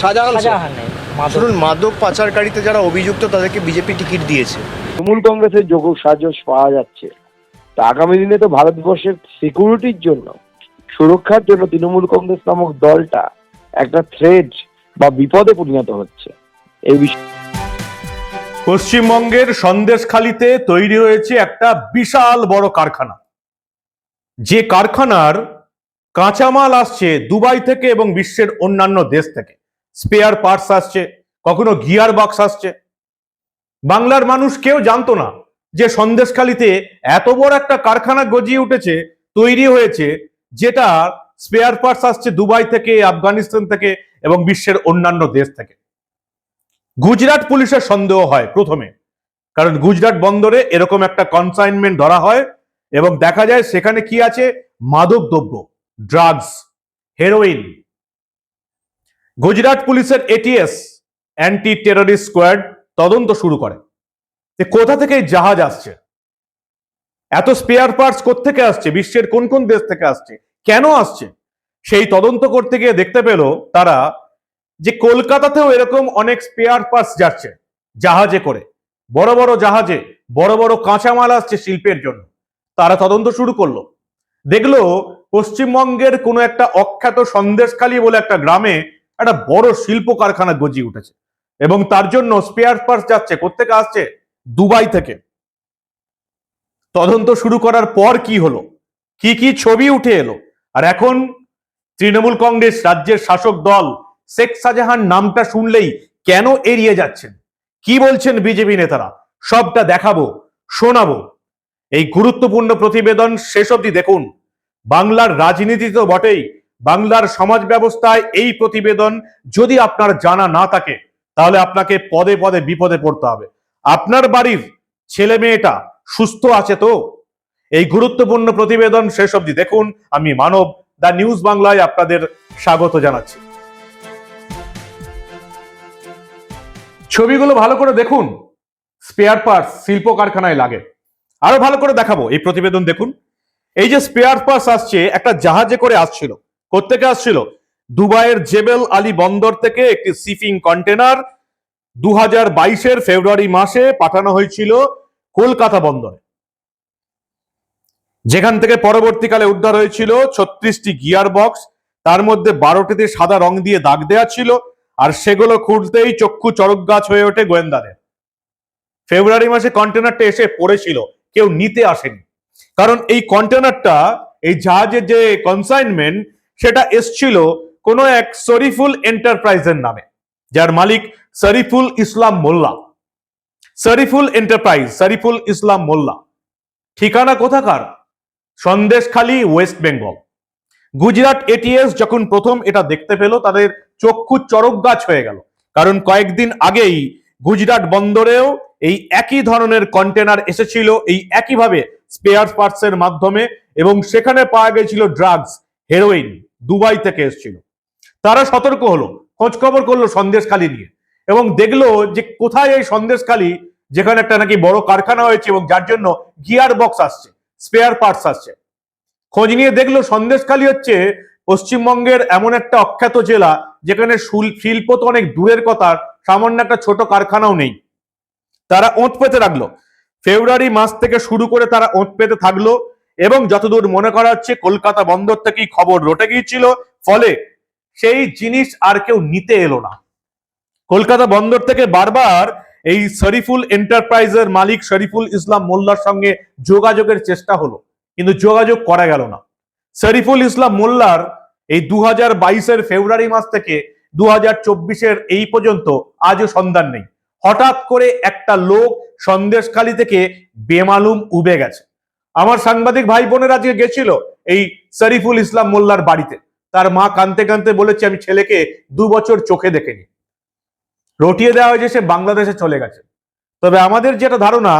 শাহজাহান শুনুন মাদক পাচারকারীতে যারা অভিযুক্ত তাদেরকে বিজেপি টিকিট দিয়েছে। তৃণমূল কংগ্রেসের যোগ সাজস পাওয়া যাচ্ছে। তা আগামী দিনে তো ভারতবর্ষের সিকিউরিটির জন্য সুরক্ষার জন্য তৃণমূল কংগ্রেস নামক দলটা একটা থ্রেড বা বিপদে পরিণত হচ্ছে। এই বিষয়ে পশ্চিমবঙ্গের সন্দেশখালিতে তৈরি হয়েছে একটা বিশাল বড় কারখানা। যে কারখানার কাঁচামাল আসছে দুবাই থেকে এবং বিশ্বের অন্যান্য দেশ থেকে। স্পেয়ার পার্টস আসছে, কখনো গিয়ার বক্স আসছে। বাংলার মানুষ কেউ জানতো না যে সন্দেশখালিতে এত বড় একটা কারখানা গজিয়ে উঠেছে, তৈরি হয়েছে, যেটা স্পেয়ার পার্টস আসছে দুবাই থেকে, আফগানিস্তান থেকে এবং বিশ্বের অন্যান্য দেশ থেকে। গুজরাট পুলিশের সন্দেহ হয় প্রথমে, কারণ গুজরাট বন্দরে এরকম একটা কনসাইনমেন্ট ধরা হয় এবং দেখা যায় সেখানে কি আছে? মাদক দ্রব্য ড্রাগস হেরোইন গুজরাট পুলিশের এটিএস অ্যান্টি টেররিস্ট স্কোয়াড তদন্ত শুরু করে। যে কোথা থেকে জাহাজ আসছে? এত স্পেয়ার পার্টস থেকে আসছে? বিশ্বের কোন কোন দেশ থেকে আসছে? কেন আসছে? সেই তদন্ত করতে গিয়ে দেখতে পেল তারা যে কলকাতাতেও এরকম অনেক স্পেয়ার পার্টস যাচ্ছে, জাহাজে করে। বড় বড় জাহাজে, বড় বড় কাঁচামাল আসছে শিল্পের জন্য। তারা তদন্ত শুরু করল। দেখল পশ্চিমবঙ্গের কোনো একটা অখ্যাত সন্দেশখালী বলে একটা গ্রামে একটা বড় শিল্প কারখানা গজিয়ে উঠেছে। এবং তার জন্য স্পেয়ার পার্টস যাচ্ছে কোথেকে আসছে? দুবাই থেকে। তদন্ত শুরু করার পর কি হলো? কি কি ছবি উঠে এলো? আর এখন তৃণমূল কংগ্রেস রাজ্যের শাসক দল শেখ শাহজাহান নামটা শুনলেই কেন এড়িয়ে যাচ্ছেন? কি বলছেন বিজেপি নেতারা? সবটা দেখাবো, শোনাবো। এই গুরুত্বপূর্ণ প্রতিবেদন শেষ অবধি দেখুন। বাংলার রাজনীতি তো বটেই বাংলার সমাজ ব্যবস্থায় এই প্রতিবেদন যদি আপনার জানা না থাকে, তাহলে আপনাকে পদে পদে বিপদে পড়তে হবে। আপনার বাড়ির ছেলে মেয়েটা সুস্থ আছে তো? এই গুরুত্বপূর্ণ প্রতিবেদন শেষ অবধি দেখুন। আমি মানব দা নিউজ বাংলায় আপনাদের স্বাগত জানাচ্ছি। ছবিগুলো ভালো করে দেখুন। স্পেয়ার পার্টস শিল্প কারখানায় লাগে। আরও ভালো করে দেখাবো। এই প্রতিবেদন দেখুন। এই যে স্পেয়ার পার্টস আসছে, একটা জাহাজে করে আসছিল। কোত্থেকে আসছিল? দুবাইয়ের জেবেল আলী বন্দর থেকে একটি শিপিং কন্টেনার দু হাজার বাইশের ফেব্রুয়ারি মাসে পাঠানো হয়েছিল কলকাতা বন্দরে। যেখান থেকে পরবর্তীকালে উদ্ধার হয়েছিল ছত্রিশটি গিয়ার বক্স তার মধ্যে বারোটিতে সাদা রং দিয়ে দাগ দেওয়া ছিল, আর সেগুলো খুঁড়তেই চক্ষু চরক গাছ হয়ে ওঠে গোয়েন্দাদের। ফেব্রুয়ারি মাসে কন্টেনারটা এসে পড়েছিল, কেউ নিতে আসেনি। কারণ এই কন্টেনারটা, এই জাহাজের যে কনসাইনমেন্ট সেটা এসছিল কোনো এক শরীফুল এন্টারপ্রাইজের নামে, যার মালিক শরীফুল ইসলাম মোল্লা। শরীফুল এন্টারপ্রাইজ, শরীফুল ইসলাম মোল্লা। ঠিকানা কোথাকার? সন্দেশখালী, ওয়েস্ট বেঙ্গল। গুজরাট এটিএস যখন প্রথম এটা দেখতে পেল, তাদের চক্ষু চরক গাছ হয়ে গেল। কারণ কয়েকদিন আগেই গুজরাট বন্দরেও এই একই ধরনের কন্টেনার এসেছিল এই একইভাবে স্পেয়ার পার্টস এর মাধ্যমে এবং সেখানে পাওয়া গেছিল ড্রাগস হেরোইন দুবাই থেকে এসেছিল। তারা সতর্ক হলো, খোঁজ খবর করল সন্দেশখালী নিয়ে এবং দেখল যে কোথায় এই সন্দেশখালী যেখানে একটা নাকি বড় কারখানা হয়েছে এবং যার জন্য গিয়ার বক্স আসছে, স্পেয়ার পার্টস আসছে। খোঁজ নিয়ে দেখল সন্দেশখালী হচ্ছে পশ্চিমবঙ্গের এমন একটা অখ্যাত জেলা যেখানে শিল্প তো অনেক দূরের কথা, সামান্য একটা ছোট কারখানাও নেই। তারা ওঁত পেতে রাখল ফেব্রুয়ারি মাস থেকে শুরু করে তারা ওঁত পেতে থাকল। এবং যতদূর মনে করা হচ্ছে, কলকাতা বন্দর থেকেই খবর রটে গিয়েছিল। ফলে সেই জিনিস আর কেউ নিতে এলো না। কলকাতা বন্দর থেকে বারবার এই শরীফুল এন্টারপ্রাইজের মালিক শরীফুল ইসলাম মোল্লার সঙ্গে যোগাযোগের চেষ্টা হলো, কিন্তু যোগাযোগ করা গেল না। শরীফুল ইসলাম মোল্লার এই দু হাজার বাইশের ফেব্রুয়ারি মাস থেকে দু হাজার চব্বিশের এই পর্যন্ত আজও সন্ধান নেই। হঠাৎ করে একটা লোক সন্দেশখালী থেকে বেমালুম উবে গেছে। আমার সাংবাদিক ভাই বোনের আজকে গেছিল এই শরীফুল ইসলাম মোল্লার বাড়িতে, তার মা কানতে কানতে বলেছে, আমি ছেলেকে দু বছর চোখে দেখেনি। রটিয়ে দেওয়া হয়েছে, সে বাংলাদেশে চলে গেছে। তবে আমাদের যেটা ধারণা,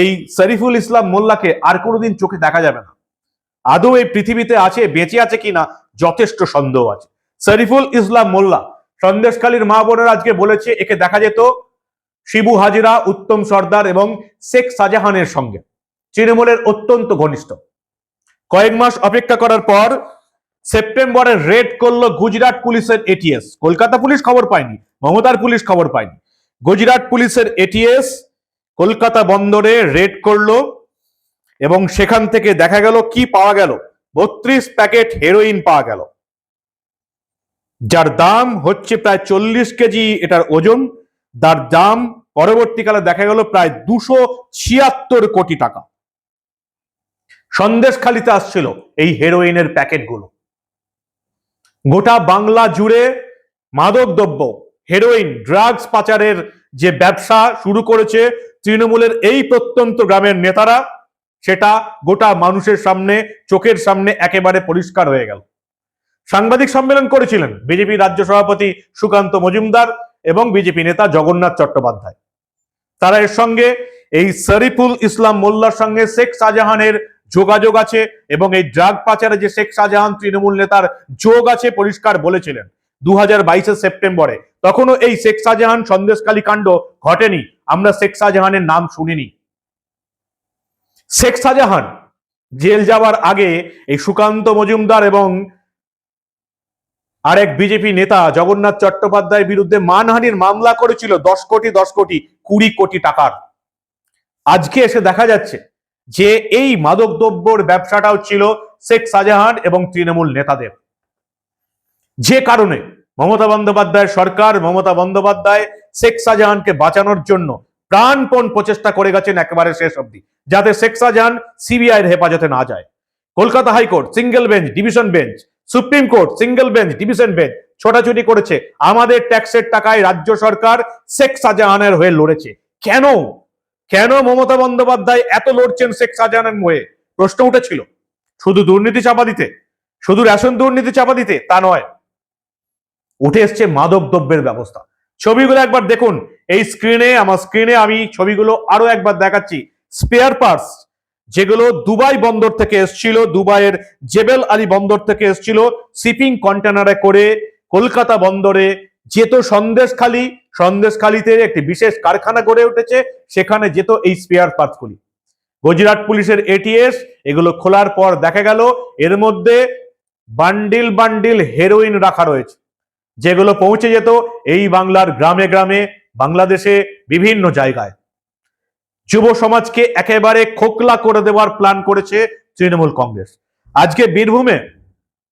এই শরীফুল ইসলাম মোল্লাকে আর কোনোদিন চোখে দেখা যাবে না। আদৌ এই পৃথিবীতে আছে, বেঁচে আছে কিনা, যথেষ্ট সন্দেহ আছে। শরীফুল ইসলাম মোল্লা সন্দেশখালীর মা বোনেরা আজকে বলেছে, একে দেখা যেত শিবু হাজিরা, উত্তম সর্দার এবং শেখ শাহজাহানের সঙ্গে। তৃণমূলের অত্যন্ত ঘনিষ্ঠ। কয়েক মাস অপেক্ষা করার পর সেপ্টেম্বরে রেড করল গুজরাট পুলিশের এটিএস কলকাতা পুলিশ খবর পায়নি, মমতার পুলিশ খবর পায়নি। গুজরাট পুলিশের এটিএস কলকাতা বন্দরে রেড করল এবং সেখান থেকে দেখা গেল কি পাওয়া গেল। বত্রিশ প্যাকেট হেরোইন পাওয়া গেল। যার দাম হচ্ছে প্রায় চল্লিশ কেজি এটার ওজন, তার দাম পরবর্তীকালে দেখা গেল প্রায় দুশো ছিয়াত্তর কোটি টাকা। সন্দেশখালিতে আসছিল এই হেরোইনের প্যাকেটগুলো। গোটা বাংলা জুড়ে মাদক দ্রব্য হেরোইন ড্রাগস পাচারের যে ব্যবসা শুরু করেছে তৃণমূলের এই প্রত্যন্ত গ্রামের নেতারা, সেটা গোটা মানুষের সামনে, চোখের সামনে একেবারে পরিষ্কার হয়ে গেল। সাংবাদিক সম্মেলন করেছিলেন বিজেপি রাজ্য সভাপতি সুকান্ত মজুমদার এবং বিজেপি নেতা জগন্নাথ চট্টোপাধ্যায়। তারা এর সঙ্গে এই শরীফুল ইসলাম মোল্লার সঙ্গে শেখ শাহজাহানের যোগাযোগ আছে এবং এই ড্রাগ পাচারে যে শেখ শাহজাহান তৃণমূল নেতার যোগ আছে পরিষ্কার বলেছিলেন দু হাজার সেপ্টেম্বরে। তখনও এই শেখ শাহজাহান সন্দেশকালী কাণ্ড ঘটেনি। আমরা শেখ শাহজাহানের নাম শুনিনি। শেখ শাহজাহান জেল যাওয়ার আগে এই সুকান্ত মজুমদার এবং আরেক বিজেপি নেতা জগন্নাথ চট্টোপাধ্যায়ের বিরুদ্ধে মানহানির মামলা করেছিল দশ কোটি দশ কোটি, কুড়ি কোটি টাকার। আজকে এসে দেখা যাচ্ছে যে এই মাদকদ্রব্যর ব্যবসাটাও ছিল শেখ শাহজাহান এবং তৃণমূল নেতাদের। যে কারণে মমতা বন্দ্যোপাধ্যায়ের সরকার, মমতা বন্দ্যোপাধ্যায় শেখ শাহজাহানকে বাঁচানোর জন্য প্রাণপণ প্রচেষ্টা করে গেছেন একেবারে শেষ অবধি, যাতে শেখ শাহজাহান সিবিআই এর হেফাজতে না যায়। Kolkata high court, single bench, division bench, supreme court, single bench, division bench ছোটাছুটি করেছে। আমাদের ট্যাক্সের টাকায় রাজ্য সরকার শেখ শাহজাহানের হয়ে লড়েছে। কেন? কেন মমতা বন্দ্যোপাধ্যায় এত লড়ছেন শেখ শাহজাহানের হয়ে প্রশ্ন উঠেছিল। শুধু দুর্নীতি চাপা দিতে? শুধু রেশন দুর্নীতি চাপা দিতে? তা নয়। উঠে এসছে মাদক দ্রব্যের ব্যবস্থা। ছবিগুলো একবার দেখুন। এই স্ক্রিনে আমার স্ক্রিনে আমি ছবিগুলো আরও একবার দেখাচ্ছি। স্পেয়ার পার্টস যেগুলো দুবাই বন্দর থেকে এসছিল, দুবাইয়ের জেবেল আলী বন্দর থেকে এসছিল শিপিং কন্টেনারে করে কলকাতা বন্দরে যেত সন্দেশখালী সন্দেশখালীতে একটি বিশেষ কারখানা গড়ে উঠেছে, সেখানে যেত এই স্পেয়ার পার্টসগুলি গুজরাট পুলিশের এটিএস এগুলো খোলার পর দেখা গেল, এর মধ্যে বান্ডিল বান্ডিল হেরোইন রাখা রয়েছে। যেগুলো পৌঁছে যেত এই বাংলার গ্রামে গ্রামে, বাংলাদেশে বিভিন্ন জায়গায়। যুব সমাজকে একেবারে খোকলা করে দেওয়ার প্ল্যান করেছে তৃণমূল কংগ্রেস। আজকে বীরভূমে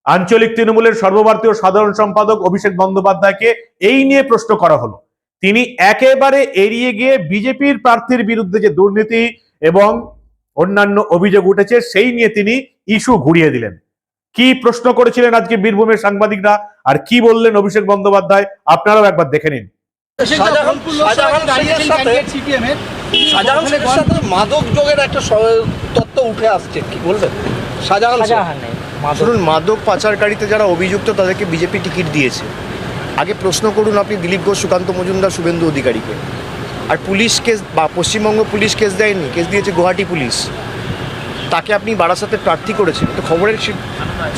আঞ্চলিক তৃণমূলের সর্বভারতীয় সাধারণ সম্পাদক অভিষেক বন্দ্যোপাধ্যায়কে এই নিয়ে প্রশ্ন করা হলো। তিনি একেবারে এড়িয়ে গিয়ে বিজেপির প্রার্থীর বিরুদ্ধে যে দুর্নীতি এবং অন্যান্য অভিযোগ উঠেছে সেই নিয়ে তিনি ইস্যু ঘুরিয়ে দিলেন। কি প্রশ্ন করেছিলেন আজকে বীরভূমের সাংবাদিকরা আর কি বললেন অভিষেক বন্দ্যোপাধ্যায়? আপনারাও একবার দেখে নিন। মাদক যোগের একটা তত্ত্ব উঠে আসছে। কি বলবেন? শাহজাহান মাদক পাচারকারীতে যারা অভিযুক্ত তাদেরকে বিজেপি টিকিট দিয়েছে। আগে প্রশ্ন করুন আপনি দিলীপ ঘোষ, সুকান্ত মজুমদার, শুভেন্দু অধিকারীকে। আর পুলিশ কেস, বা পশ্চিমবঙ্গ পুলিশ কেস দেয়নি, কেস দিয়েছে গুয়াহাটি পুলিশ। তাকে আপনি বারাসাতে প্রার্থী করেছেন তো খবরের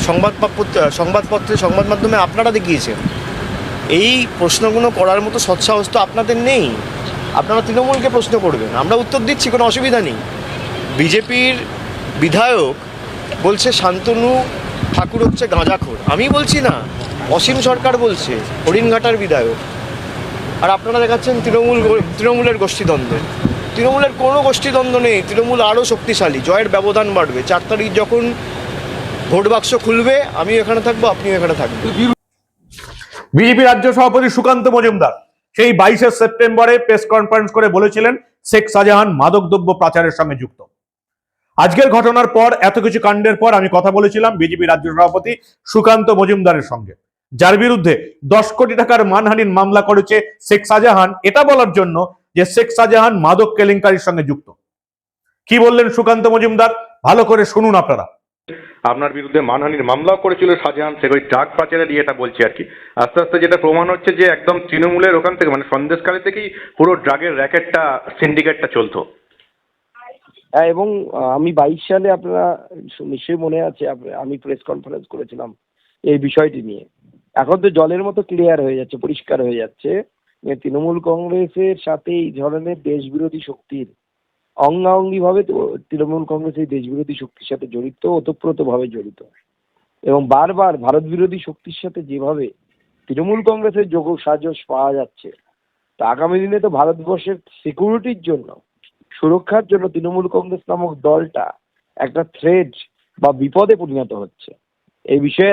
সংবাদপত্র, সংবাদপত্রে, সংবাদ মাধ্যমে আপনারা দেখিয়েছেন। এই প্রশ্নগুলো করার মতো সৎসাহস তো আপনাদের নেই। আপনারা তৃণমূলকে প্রশ্ন করবেন, আমরা উত্তর দিচ্ছি, কোনো অসুবিধা নেই। বিজেপির বিধায়ক বলছে, শান্তনু ঠাকুর হচ্ছে গাঁজাখোর। আমি বলছি না, অসীম সরকার বলছে, হরিণঘাটার বিধায়ক। আর আপনারা দেখাচ্ছেন তৃণমূল তৃণমূলের গোষ্ঠীদ্বন্দ্ব। তৃণমূলের কোনো গোষ্ঠীদ্বন্দ্ব নেই, তৃণমূল আরও শক্তিশালী, জয়ের ব্যবধান বাড়বে। চার তারিখ যখন ভোট বাক্স খুলবে, আমি এখানে থাকব, আপনিও এখানে থাকবেন। বিজেপি রাজ্য সভাপতি সুকান্ত মজুমদার সেই বাইশে সেপ্টেম্বরে প্রেস কনফারেন্স করে বলেছিলেন, শেখ শাহজাহান মাদকদ্রব্য পাচারের সঙ্গে যুক্ত। আজকের ঘটনার পর, এত কিছু কাণ্ডের পর আমি কথা বলেছিলাম বিজেপি রাজ্য সভাপতি সুকান্ত মজুমদারের সঙ্গে। যার বিরুদ্ধে দশ কোটি টাকার মানহানির মামলা করেছে শেখ শাহজাহান। এটা বলার জন্য যে শেখ শাহজাহান মাদক কেলেঙ্কারির সঙ্গে যুক্ত। কি বললেন সুকান্ত মজুমদার? ভালো করে শুনুন আপনারা। আপনার বিরুদ্ধে মানহানির মামলাও করেছিল শাহজাহান শেখ ওই ট্রাক পাচারের ইয়েটা বলছি আর কি। আস্তে আস্তে যেটা প্রমাণ হচ্ছে যে একদম তৃণমূলের ওখান থেকে মানে সন্দেশকালী থেকেই পুরো ড্রাগের র্যাকেটটা সিন্ডিকেটটা চলতো। হ্যাঁ এবং আমি বাইশ সালে আপনারা নিশ্চয়ই মনে আছে আমি প্রেস কনফারেন্স করেছিলাম এই বিষয়টি নিয়ে। এখন তো জলের মতো ক্লিয়ার হয়ে যাচ্ছে, পরিষ্কার হয়ে যাচ্ছে। তৃণমূল কংগ্রেসের সাথে এই ধরনের দেশবিরোধী শক্তির অঙ্গাঙ্গিভাবে তৃণমূল কংগ্রেস এই দেশবিরোধী শক্তির সাথে জড়িত, ওতপ্রোতভাবে জড়িত। এবং বারবার ভারত বিরোধী শক্তির সাথে যেভাবে তৃণমূল কংগ্রেসের যোগ সাজস পাওয়া যাচ্ছে, তা আগামী দিনে তো ভারতবর্ষের সিকিউরিটির জন্য সুরক্ষার জন্য তৃণমূল কংগ্রেস নামক দলটা একটা থ্রেড বা বিপদে পরিণত হচ্ছে। এই বিষয়ে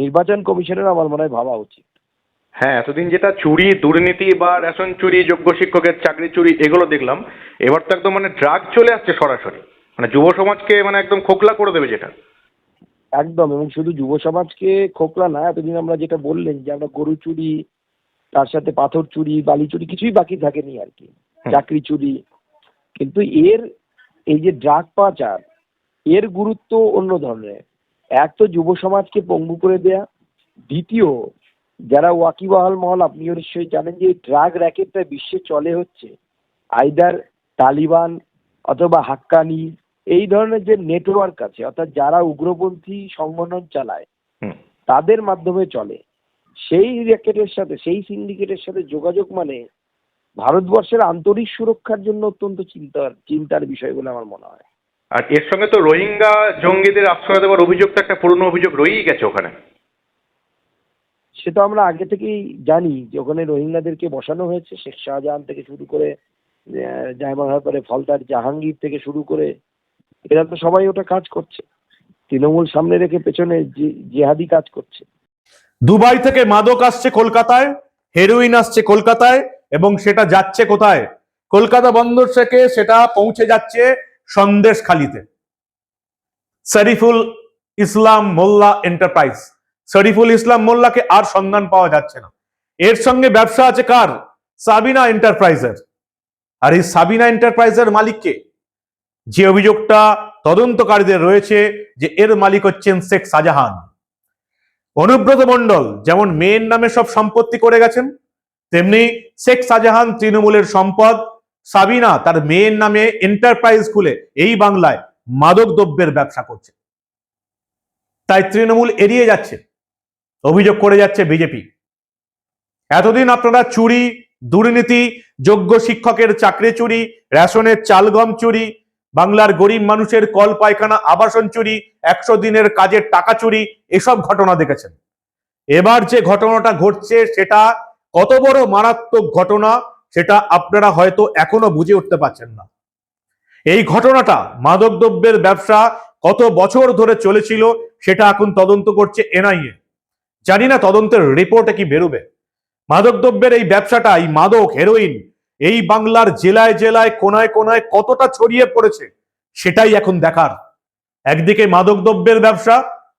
নির্বাচন কমিশনের আমার মনে হয় ভাবা উচিত। হ্যাঁ এতদিন যেটা চুরি দুর্নীতি বা রেশন চুরি যোগ্য শিক্ষকের চাকরি চুরি এগুলো দেখলাম। এবার তো একদম মানে ড্রাগ চলে আসছে সরাসরি। মানে যুব সমাজকে মানে একদম খোকলা করে দেবে যেটা। একদম এবং শুধু যুব সমাজকে খোকলা না এতদিন আমরা যেটা বললেন যে আমরা গরু চুরি তার সাথে পাথর চুরি বালি চুরি কিছুই বাকি থাকেনি আর কি। চাকরি চুরি কিন্তু এর এই যে ড্রাগ পাচার এর গুরুত্ব অন্য ধরনের। এক তো যুব সমাজকে পঙ্গু করে দেয়া দ্বিতীয় যারা ওয়াকিবহাল মহল আপনিও নিশ্চয়ই জানেন যে ড্রাগ র্যাকেটটা বিশ্বে চলে হচ্ছে। আইদার তালিবান অথবা হাক্কানি এই ধরনের যে নেটওয়ার্ক আছে অর্থাৎ যারা উগ্রপন্থী সংগঠন চালায় তাদের মাধ্যমে চলে। সেই র্যাকেটের সাথে সেই সিন্ডিকেটের সাথে যোগাযোগ মানে ভারতবর্ষের আন্তরিক সুরক্ষার জন্য অত্যন্ত চিন্তার চিন্তার বিষয় বলে আমার মনে হয়। আর এর সঙ্গে তো রোহিঙ্গা জঙ্গিদের আশ্রয় দেওয়ার অভিযোগ তো একটা পুরনো অভিযোগ রয়েই গেছে ওখানে। সেটা আমরা আগে থেকেই জানি যে ওখানে রোহিঙ্গাদেরকে বসানো হয়েছে। শেখ শাহজাহান থেকে শুরু করে আহ, জায়মার পরে ফলতার জাহাঙ্গীর থেকে শুরু করে এরা তো সবাই ওটা কাজ করছে। তৃণমূল সামনে রেখে পেছনে জিহাদি কাজ করছে। দুবাই থেকে মাদক আসছে কলকাতায় হেরোইন আসছে কলকাতায় এবং সেটা যাচ্ছে কোথায়? কলকাতা বন্দর থেকে সেটা পৌঁছে যাচ্ছে সন্দেশখালিতে। শরীফুল ইসলাম মোল্লা এন্টারপ্রাইজ। শরীফুল ইসলাম মোল্লাকে আর সন্ধান পাওয়া যাচ্ছে না। এর সঙ্গে ব্যবসা আছে কার? সাবিনা এন্টারপ্রাইজের। আর এই সাবিনা এন্টারপ্রাইজের মালিককে যে অভিযোগটা তদন্তকারীদের রয়েছে যে এর মালিক হচ্ছেন শেখ শাহজাহান। অনুব্রত মণ্ডল, যেমন মেয়ের নামে সব সম্পত্তি করে গেছেন তেমনি শেখ শাহজাহান তৃণমূলের সম্পদ, সাবিনা তার মেয়ের নামে এন্টারপ্রাইজ খুলে এই বাংলায় মাদক দ্রব্যের ব্যবসা করছে। তাই তৃণমূল এড়িয়ে যাচ্ছে, অভিযোগ করে যাচ্ছে বিজেপি। এতদিন আপনারা চুরি, দুর্নীতি, যোগ্য শিক্ষকের চাকরি চুরি, রেশনের চালগম চুরি, বাংলার গরিব মানুষের কল, পায়খানা, আবাসন চুরি, একশো দিনের কাজের টাকা চুরি, এসব ঘটনা দেখেছেন। এবার যে ঘটনাটা ঘটছে সেটা কত বড় মারাত্মক ঘটনা সেটা আপনারা হয়তো এখনও বুঝে উঠতে পারছেন না। এই ঘটনাটা মাদকদ্রব্যের ব্যবসা কত বছর ধরে চলেছিল সেটা এখন তদন্ত করছে এনআইএ। জানি না তদন্তের রিপোর্টে কি বেরোবে। মাদকদ্রব্যের এই ব্যবসাটা এই মাদক হেরোইন এই বাংলার জেলায় জেলায়, কোনায় কোনায় কতটা ছড়িয়ে পড়েছে সেটাই এখন দেখার। একদিকে মাদকদ্রব্যের ব্যবসা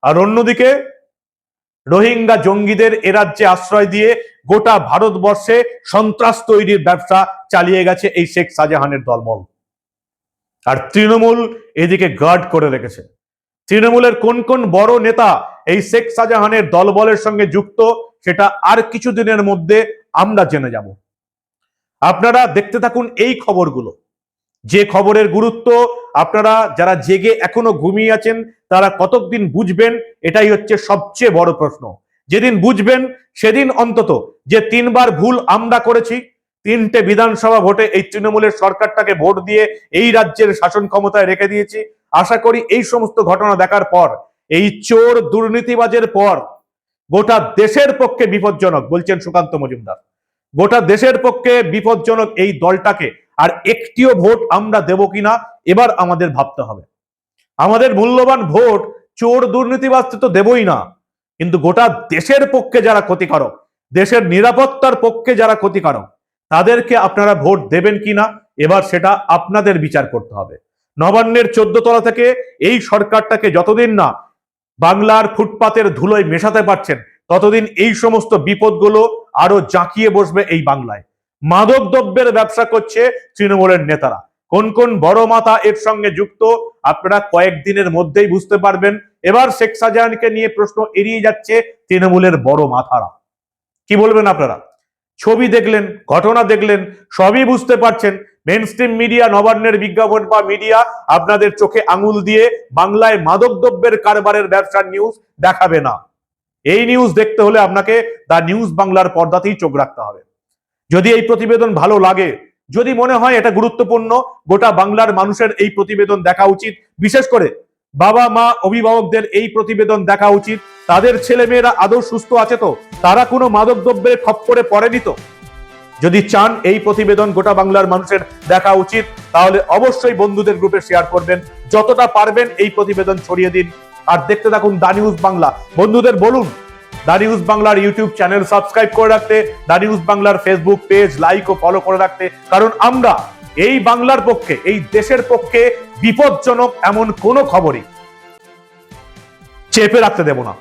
আর অন্যদিকে রোহিঙ্গা জঙ্গিদের এ রাজ্যে আশ্রয় দিয়ে গোটা ভারতবর্ষে সন্ত্রাস তৈরির ব্যবসা চালিয়ে গেছে এই শেখ শাহজাহানের দলমল আর তৃণমূল এদিকে গার্ড করে রেখেছে। তৃণমূলের কোন কোন বড় নেতা এই শেখ শাহজাহানের দলবলের সঙ্গে যুক্ত, সেটা আর কিছুদিনের মধ্যে আমরা জেনে যাব। আপনারা দেখতে থাকুন এই খবরগুলো। যে খবরের গুরুত্ব, আপনারা যারা জেগে এখনও ঘুমিয়ে আছেন, তারা কতদিন বুঝবেন, এটাই হচ্ছে সবচেয়ে বড় প্রশ্ন। যেদিন বুঝবেন সেদিন অন্তত যে তিনবার ভুল আমরা করেছি, তিনটে বিধানসভা ভোটে এই তৃণমূলের সরকারটাকে ভোট দিয়ে এই রাজ্যের শাসন ক্ষমতায় রেখে দিয়েছি। আশা করি এই সমস্ত ঘটনা দেখার পর, এই চোর দুর্নীতিবাজের পর গোটা দেশের পক্ষে বিপজ্জনক, বলছেন সুকান্ত মজুমদার। গোটা দেশের পক্ষে বিপজ্জনক এই দলটাকে, আর একটিও ভোট আমরা দেব কিনা, এবার আমাদের ভাবতে হবে। আমাদের মূল্যবান ভোট চোর দুর্নীতিবাজ তো দেবই না। কিন্তু গোটা দেশের পক্ষে যারা ক্ষতিকারক, দেশের নিরাপত্তার পক্ষে যারা ক্ষতিকারক, তাদেরকে আপনারা ভোট দেবেন কিনা, এবার সেটা আপনাদের বিচার করতে হবে। নবান্নের চোদ্দ তলা থেকে এই সরকারটাকে যতদিন না বাংলার ফুটপাতের ধুলোয় মেশাতে পারছেন, ততদিন এই সমস্ত বিপদগুলো আরও জাঁকিয়ে বসবে এই বাংলায়। মাদক দ্রব্যের ব্যবসা করছে তৃণমূলের নেতারা। কোন কোন বড় মাথা এর সঙ্গে যুক্ত, আপনারা কয়েকদিনের মধ্যেই বুঝতে পারবেন এবার শেখ শাহজাহানকে নিয়ে প্রশ্ন এড়িয়ে যাচ্ছে তৃণমূলের বড় মাথারা। কি বলবেন আপনারা? ছবি দেখলেন, ঘটনা দেখলেন, সবই বুঝতে পারছেন। মেন স্ট্রিম মিডিয়া নবান্নের বিজ্ঞাপন বা মিডিয়া আপনাদের চোখে আঙুল দিয়ে বাংলায় মাদক দ্রব্যের কারবারের ব্যবসার নিউজ দেখাবে না। এই নিউজ দেখতে হলে আপনাকে দা নিউজ বাংলার পর্দাতেই চোখ রাখতে হবে। যদি এই প্রতিবেদন ভালো লাগে, যদি মনে হয় এটা গুরুত্বপূর্ণ, গোটা বাংলার মানুষের এই প্রতিবেদন দেখা উচিত। বিশেষ করে বাবা, মা, অভিভাবকদের এই প্রতিবেদন দেখা উচিত। তাদের ছেলেমেয়েরা আদৌ সুস্থ আছে তো? তারা কোনো মাদক দ্রব্যের খপ্পরে পড়েনি তো? যদি চান এই প্রতিবেদন গোটা বাংলার মানুষের দেখা উচিত, তাহলে অবশ্যই বন্ধুদের গ্রুপে শেয়ার করবেন। যতটা পারবেন এই প্রতিবেদন ছড়িয়ে দিন। আর দেখতে থাকুন দা নিউজ বাংলা। বন্ধুদের বলুন, দা নিউজ বাংলার ইউটিউব চ্যানেল সাবস্ক্রাইব করে রাখতে, দা নিউজ বাংলার ফেসবুক পেজ লাইক ও ফলো করে রাখতে। কারণ আমরা এই বাংলার পক্ষে এই দেশের পক্ষে বিপজ্জনক এমন কোনো খবরই চেপে রাখতে দেব না।